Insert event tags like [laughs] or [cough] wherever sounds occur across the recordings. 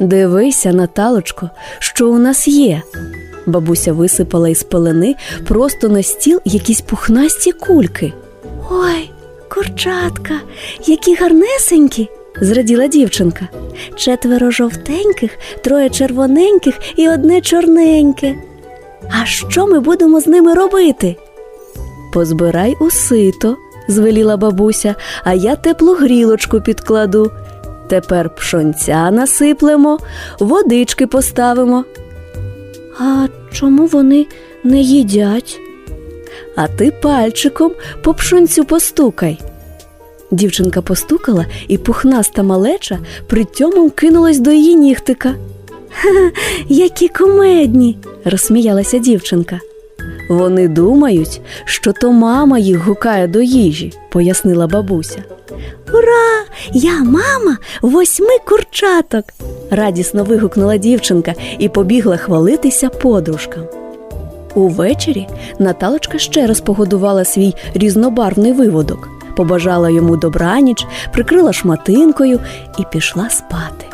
Дивися, Наталочко, що у нас є. Бабуся висипала із пелени просто на стіл якісь пухнасті кульки. Ой, курчатка, які гарнесенькі, зраділа дівчинка. Четверо жовтеньких, троє червоненьких і одне чорненьке. А що ми будемо з ними робити? Позбирай у сито, звеліла бабуся, а я теплу грілочку підкладу. Тепер пшонця насиплемо, водички поставимо. А чому вони не їдять? А ти пальчиком по пшонцю постукай. Дівчинка постукала, і пухнаста малеча притьомом кинулась до її нігтика. [laughs] Ха, які кумедні, розсміялася дівчинка. Вони думають, що то мама їх гукає до їжі, пояснила бабуся. Ура! Я мама восьми курчаток. радісно вигукнула дівчинка і побігла хвалитися подружкам. Увечері Наталочка ще раз погодувала свій різнобарвний виводок, побажала йому добраніч, прикрила шматинкою і пішла спати.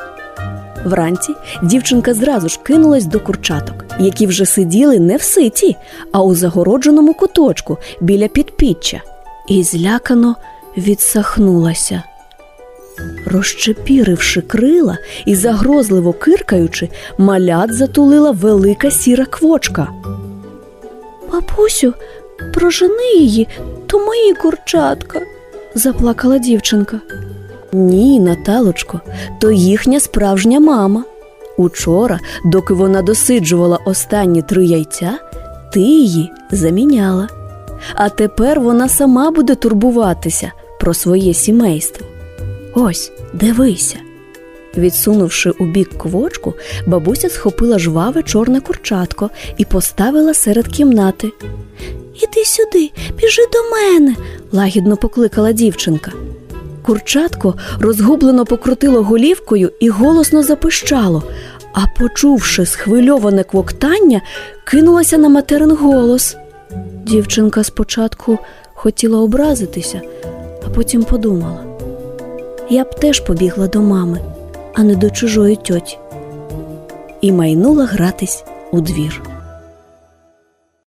Вранці дівчинка зразу ж кинулась до курчаток, які вже сиділи не в ситі, а у загородженому куточку біля підпіччя, і злякано відсахнулася. Розчепіривши крила і загрозливо киркаючи, малят затулила велика сіра квочка. Бабусю, прожени її, то мої курчатка, заплакала дівчинка. Ні, Наталочко, то їхня справжня мама. Учора, доки вона досиджувала останні три яйця, ти її заміняла. А тепер вона сама буде турбуватися про своє сімейство. Ось, дивися. Відсунувши у бік квочку, бабуся схопила жваве чорне курчатко і поставила серед кімнати. Іди сюди, біжи до мене, лагідно покликала дівчинка. Курчатко розгублено покрутило голівкою і голосно запищало, а почувши схвильоване квоктання, кинулася на материн голос. Дівчинка спочатку хотіла образитися, а потім подумала. Я б теж побігла до мами, а не до чужої тьоті. І майнула гратись у двір.